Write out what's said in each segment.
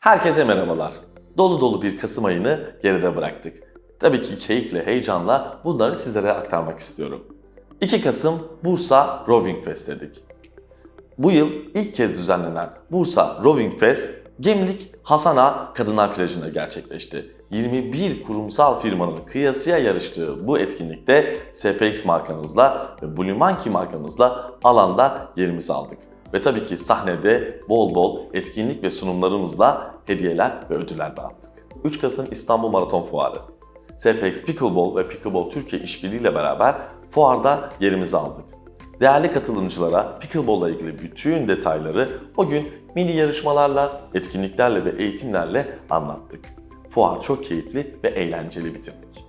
Herkese merhabalar. Dolu dolu bir Kasım ayını geride bıraktık. Tabii ki keyifle, heyecanla bunları sizlere aktarmak istiyorum. 2 Kasım Bursa Roving Fest dedik. Bu yıl ilk kez düzenlenen Bursa Roving Fest, Gemlik Hasana Kadınlar Plajı'nda gerçekleşti. 21 kurumsal firmanın kıyasıya yarıştığı bu etkinlikte SPX markamızla ve Blue Monkey markamızla alanda yerimizi aldık. Ve tabii ki sahnede bol bol etkinlik ve sunumlarımızla hediyeler ve ödüller dağıttık. 3 Kasım İstanbul Maraton Fuarı. SPX Pickleball ve Pickleball Türkiye işbirliğiyle beraber fuarda yerimizi aldık. Değerli katılımcılara pickleball ile ilgili bütün detayları o gün mini yarışmalarla, etkinliklerle ve eğitimlerle anlattık. Fuar çok keyifli ve eğlenceli bitirdik.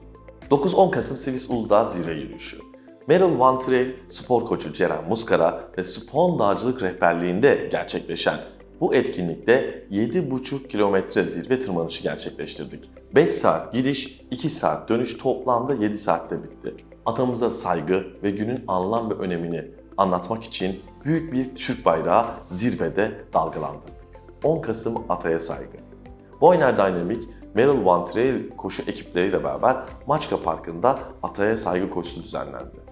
9-10 Kasım Sivis Uludağ Zirve Yürüyüşü. Meryl Van spor koçu Ceren Muskara ve Spon Dağcılık rehberliğinde gerçekleşen bu etkinlikte 7,5 kilometre zirve tırmanışı gerçekleştirdik. 5 saat gidiş, 2 saat dönüş toplamda 7 saatte bitti. Atamıza saygı ve günün anlam ve önemini anlatmak için büyük bir Türk bayrağı zirvede dalgalandırdık. 10 Kasım Ataya Saygı. Boyner Dynamic, Merrill Van Trail koşu ekipleriyle beraber Maçka Parkı'nda Ataya Saygı Koşusu düzenlendi.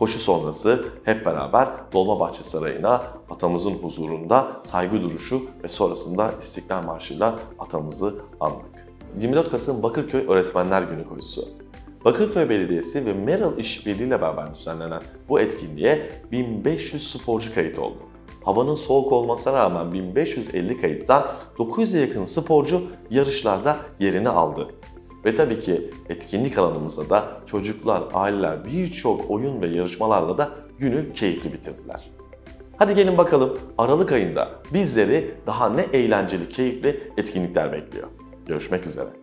Koşu sonrası hep beraber Dolmabahçe Sarayı'na atamızın huzurunda saygı duruşu ve sonrasında İstiklal Marşı'yla atamızı andık. 24 Kasım Bakırköy Öğretmenler Günü koşusu. Bakırköy Belediyesi ve Merrill İşbirliği ile beraber düzenlenen bu etkinliğe 1500 sporcu kayıt oldu. Havanın soğuk olmasına rağmen 1550 kayıttan 900'e yakın sporcu yarışlarda yerini aldı. Ve tabii ki etkinlik alanımızda da çocuklar, aileler birçok oyun ve yarışmalarla da günü keyifli bitirdiler. Hadi gelin bakalım Aralık ayında bizleri daha ne eğlenceli, keyifli etkinlikler bekliyor. Görüşmek üzere.